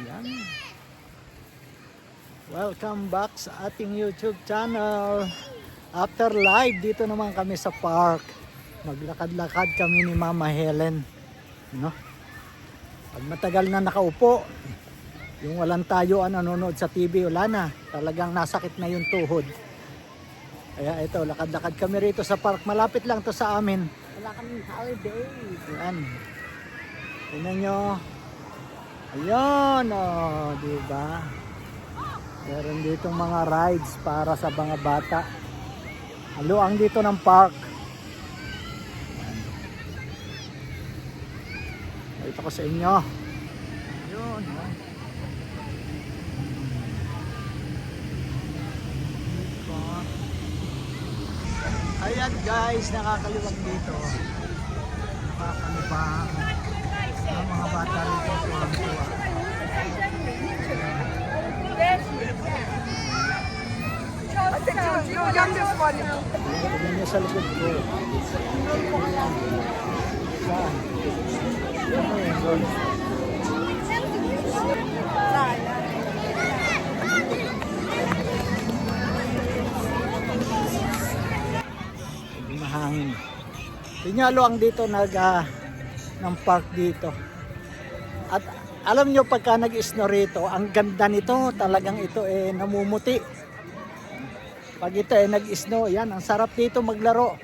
Yan. Welcome back sa ating YouTube channel. After live, dito naman kami sa park. Maglakad-lakad kami ni Mama Helen. No? Pag matagal na nakaupo, yung walang tayo ang nanonood sa TV, wala na. Talagang nasakit na yung tuhod. Kaya ito, lakad-lakad kami rito sa park. Malapit lang to sa amin. Wala kaming holiday. Yan. Tingnan nyo. Ayun, oh, di ba? Meron dito mga rides para sa mga bata. Ang dito ng park. Ito ko sa inyo. Ayun, oh. Ayan guys, nakakaliwag dito. Nakakalibang. Ang mga bata rito tuwang-tuwa. Tignan niyo sa likod ko. Saan? Ano yun? Hindi mahangin. Pinyalo ang dito nag ah, ng park dito. At alam nyo pagka nag-snow rito, ang ganda nito, talagang ito eh namumuti. Pag ito eh nag-snow, yan, ang sarap dito maglaro.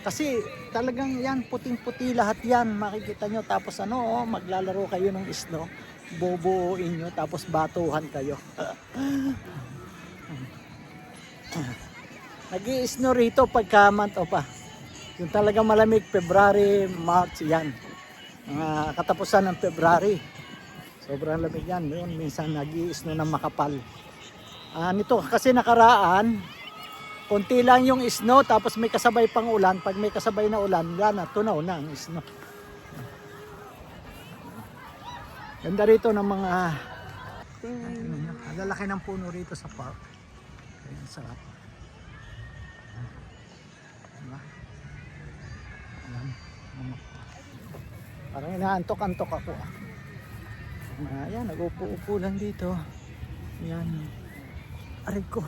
Kasi talagang yan, puting-puti lahat yan, makikita nyo. Tapos ano, oh, maglalaro kayo ng snow, bubuuin nyo, tapos batuhan kayo. nag snow rito pagka month o pa. Yung talagang malamig, February, March, yan. Mga katapusan ng February. Sobrang lamig yan. Yun, minsan nag snow ng makapal. Ah, nito kasi nakaraan, konti lang yung snow tapos may kasabay pang ulan. Pag may kasabay na ulan, wala na, tunaw na ang snow. Ganda rito ng mga nyo, ang lalaki ng puno rito sa park. Kaya ang sarap. Diba? Ayan. Ano. Parang inaantok-antok ako ah. Ayan, nag-upo-upo lang dito. Ayan. Aray ko.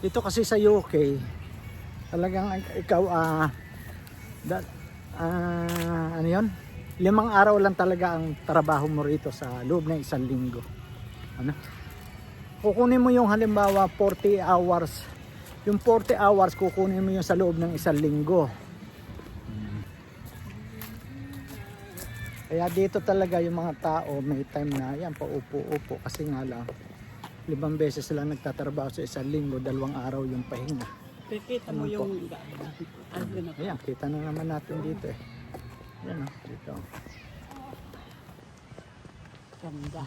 Dito kasi sa UK, talagang ik- ikaw, ah, da, ah, ano yun? Limang araw lang talaga ang trabaho mo rito sa loob ng isang linggo. Ano? Kukunin mo yung halimbawa 40 hours. Yung 40 hours, kukunin mo yung sa loob ng isang linggo. Kaya dito talaga yung mga tao may time na yan paupo-upo kasi nga lang limang beses sila nagtatrabaho sa isang linggo, dalawang araw yung pahinga. Kikita mo Ano yung ano Ayan, kita na naman natin dito eh. Yan oh, dito. ganda.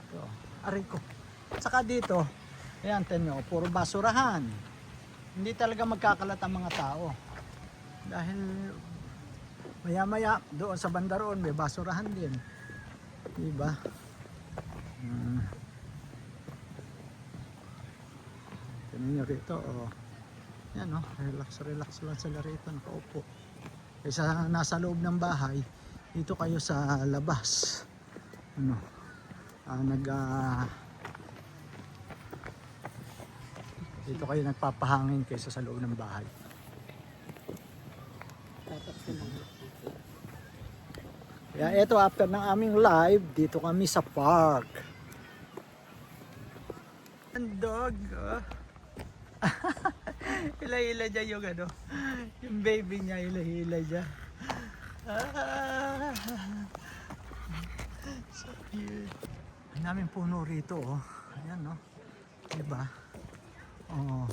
Ito. Aray ko. Saka dito, ayan, tenyo, puro basurahan. Hindi talaga magkakalat ang mga tao. Dahil maya-maya doon sa bandaroon may basurahan din. Diba? Hmm. Tingnan nyo rito, oh. Yan, oh. Relax, relax lang sila rito, nakaupo. Kaysa nasa loob ng bahay, dito kayo sa labas. Ano? Ah, nag ah, dito kayo nagpapahangin kaysa sa loob ng bahay. Tapos ko na. Kaya ito after ng aming live, dito kami sa park. Ang dog, oh. hila-hila dyan yung ano, yung baby niya, hila-hila dyan. Ah, so cute. Ang daming puno rito, oh. Ayan, oh. Diba? Oh,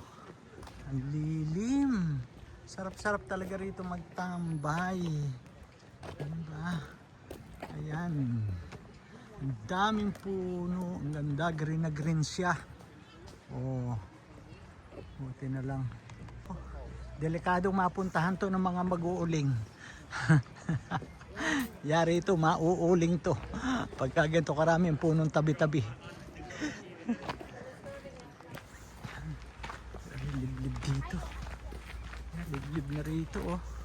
ang lilim. Sarap-sarap talaga rito magtambay. Diba? Ayan. Ang daming puno. Ang ganda. Green na green siya. Oh. Buti na lang. Oh, delikadong mapuntahan to ng mga mag-uuling. Yari ito, mauuling to. Pagka ganito karami ang punong tabi-tabi. Liblib dito. Liblib na rito, oh.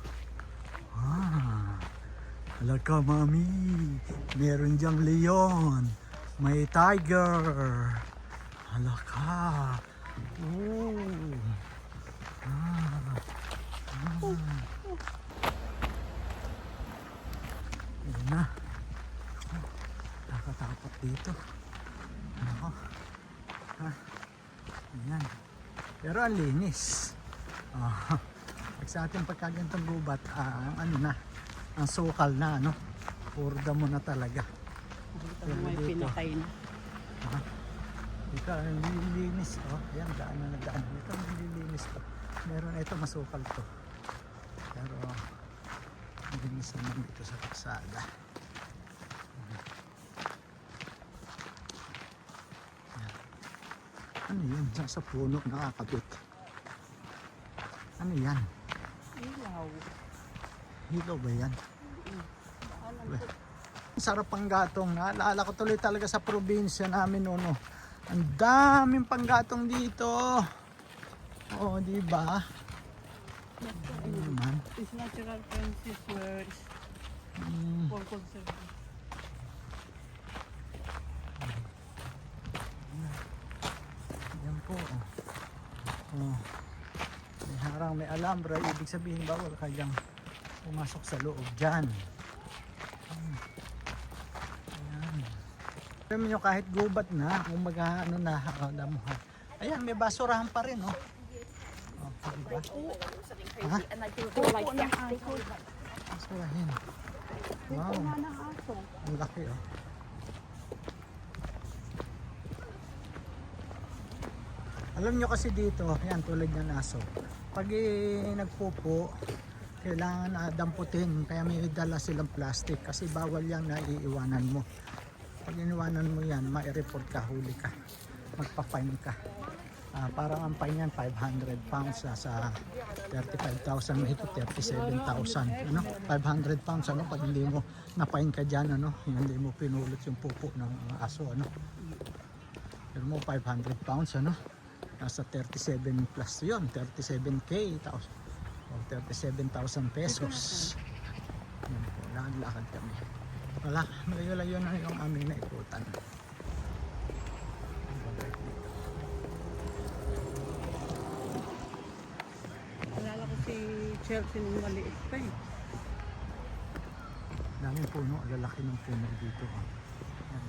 Hala mami. Meron diyang leon. May tiger. Hala ka. Ooh. Ah. Ah. Na. Ako, Nakatakot dito. Ako. Ha? Ayan. Pero ang linis. Ah. Pag sa ating pagkagantong gubat, ah, ano na, ang sukal na, ano, puro damo na talaga. Ito may pinatay na. Ito, ang lilinis, oh. Ayan, daan na nagdaan. Ito, ang lilinis to. Meron, ito, masukal to. Pero, ang linis naman dito sa kalsada. Ano yun? Sa, sa puno, nakakabit. Ano yan? Ilaw. Hilo ba yan? Sarap ang gatong. Naalala ko tuloy talaga sa probinsya namin noon. oh. Ang daming panggatong dito. Oo, di ba? Ano naman? It's natural fences where it's Mm, for conservation. yan po. Oh. Oh. May harang, may alambra. Ibig sabihin, bawal ka diyang pumasok sa loob dyan. Ayan. Alam nyo, kahit gubat na, kung mag ano na, uh, damuhan. Ayan, may basurahan pa rin, oh. Oh, diba? Alam nyo kasi dito, yan tulad ng aso. Pag eh, nagpupo, kailangan uh, damputin. Kaya may dala silang plastic kasi bawal yan na iiwanan mo. Pag iniwanan mo yan, ma-report ka, huli ka. Magpa-fine ka. Ah, parang ang fine yan, 500 pounds ah, sa 35,000, mahigit 37,000. Ano? 500 pounds, ano? Pag hindi mo na-fine ka dyan, ano? Hindi mo pinulot yung pupo ng aso, ano? Pero mo 500 pounds, ano? Nasa 37 plus yun, 37k, tapos o 37,000 pesos. Yan po, lakad kami. Wala, malayo-layo na yung aming naikutan. Alala ko si Chelsea nung maliit pa eh. Daming puno, lalaki ng puno dito. ah. Yan.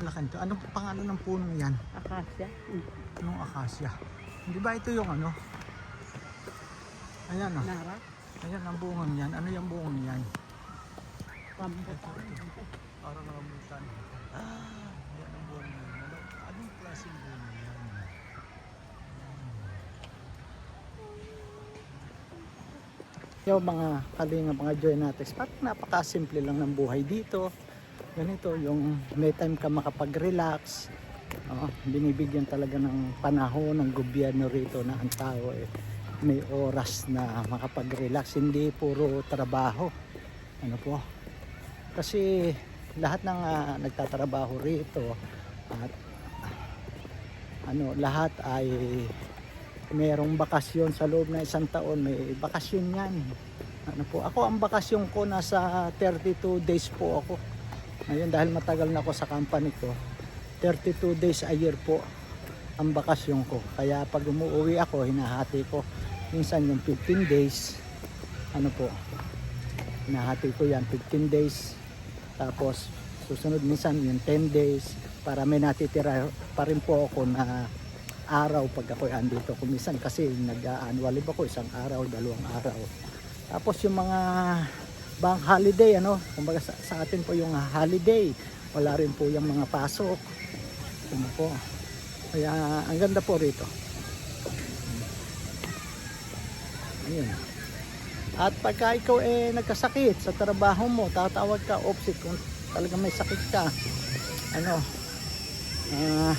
Malaki nito. Anong pangalan ng puno yan? Akasya. Yung akasya. Hindi ba ito yung ano? Ayan oh. Nara. Ayan ang bungang yan. Ano yung bungang yan? Rambutan. Parang rambutan. Ah, yan ang bungang yan. Ano, anong klaseng bungang yan? Yung mga kalinga, mga joy natin, parang napakasimple lang ng buhay dito. Ganito, yung may time ka makapag-relax. Oo, binibigyan talaga ng panahon ng gobyerno rito na ang tao eh, may oras na makapag-relax, hindi puro trabaho. Ano po? Kasi lahat ng ah, nagtatrabaho rito at ano, lahat ay merong bakasyon sa loob ng isang taon, may bakasyon yan. Ano po, ako ang bakasyon ko nasa 32 days po ako. Ngayon dahil matagal na ako sa company ko, 32 days a year po ang bakasyon ko. Kaya pag umuwi ako, hinahati ko minsan yung 15 days. Ano po, hinahati ko yan 15 days. Tapos susunod minsan yung 10 days para may natitira pa rin po ako na araw pag ako andito kumisan kasi nag-annual leave ako isang araw, dalawang araw. Tapos yung mga bank holiday ano, kumbaga sa, sa atin po yung holiday, wala rin po yung mga pasok. Ano po. Kaya ang ganda po rito. Ayun. At pagka ikaw eh nagkasakit sa trabaho mo, tatawag ka opsit kung talaga may sakit ka. Ano? Ah,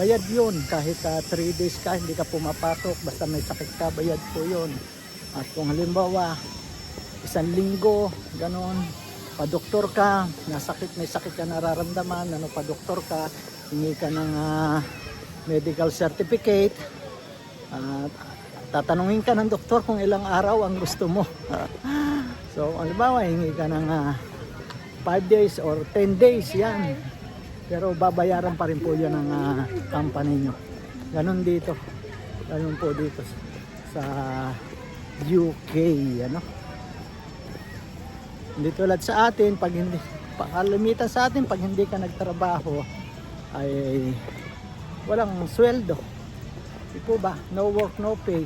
bayad yun kahit 3 days ka hindi ka pumapasok basta may sakit ka bayad po yun at kung halimbawa isang linggo ganon padoktor ka nasakit may sakit ka nararamdaman ano padoktor ka hingi ka ng ah, medical certificate at tatanungin ka ng doktor kung ilang araw ang gusto mo So, halimbawa, hingi ka ng 5 days or 10 days, yan. Pero babayaran pa rin po yan ng ah, company nyo. Ganon dito. Ganon po dito sa UK, ano. Hindi tulad sa atin, pag hindi, pakalimitan sa atin, pag hindi ka nagtrabaho, ay walang sweldo. Di po ba? No work, no pay.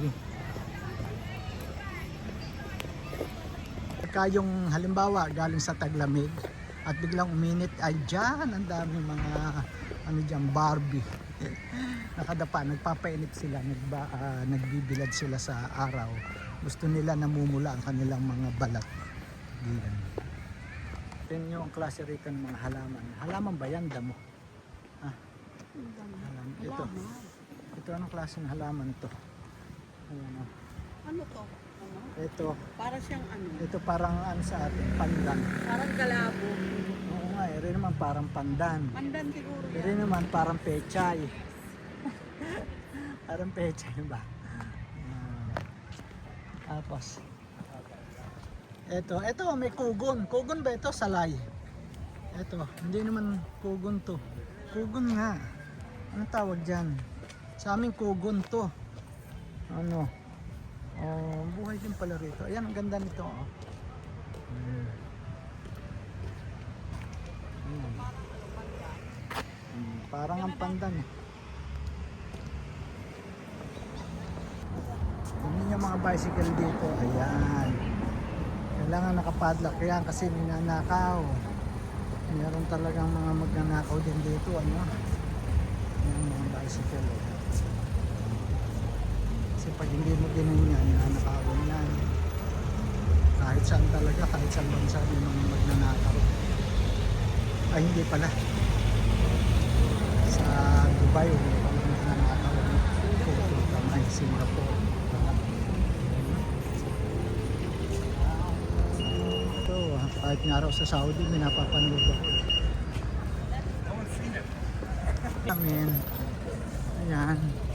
Pagka yung halimbawa galing sa taglamig at biglang uminit ay dyan ang daming mga ano dyan, Barbie. Nakadapa, nagpapainit sila, nagba, ah, nagbibilad sila sa araw. Gusto nila namumula ang kanilang mga balat. Tingnan nyo ang klase rito ng mga halaman. Halaman ba yan? Damo. Ah, halaman. Ito. Ito anong klase ng halaman to? Ayan, oh. Ano to? Ano? Ito. Para siyang ano? Ito parang ano sa atin, pandan. Parang galabo. Oo nga, eh, rin naman parang pandan. Pandan siguro yan. Rin naman parang pechay. parang pechay ba? Ah, tapos, ito, ito may kugon. Kugon ba ito? Salay. Ito, hindi naman kugon to. Kugon nga. Ano tawag dyan? Sa amin kugon to. Ano? Oh, buhay din pala rito. Ayan, ang ganda nito. Oh. Hmm. Ayan. Hmm, parang ang pandan eh. Yung mga bicycle dito. Ayan. Kailangan nakapadlock yan kasi ninanakaw. Meron talagang mga magnanakaw din dito. Ano? Ayan mga bicycle. eh. Kasi pag hindi mo ginawa yan, ninanakawin yan. Kahit saan talaga, kahit saan bansa may mga magnanakaw. Ay hindi pala. Sa Dubai, pa mga magnanakaw. Ito, kamay, Singapore. Ito, ah, kahit nga raw sa Saudi, may napapanood ako. Amin. Ayan.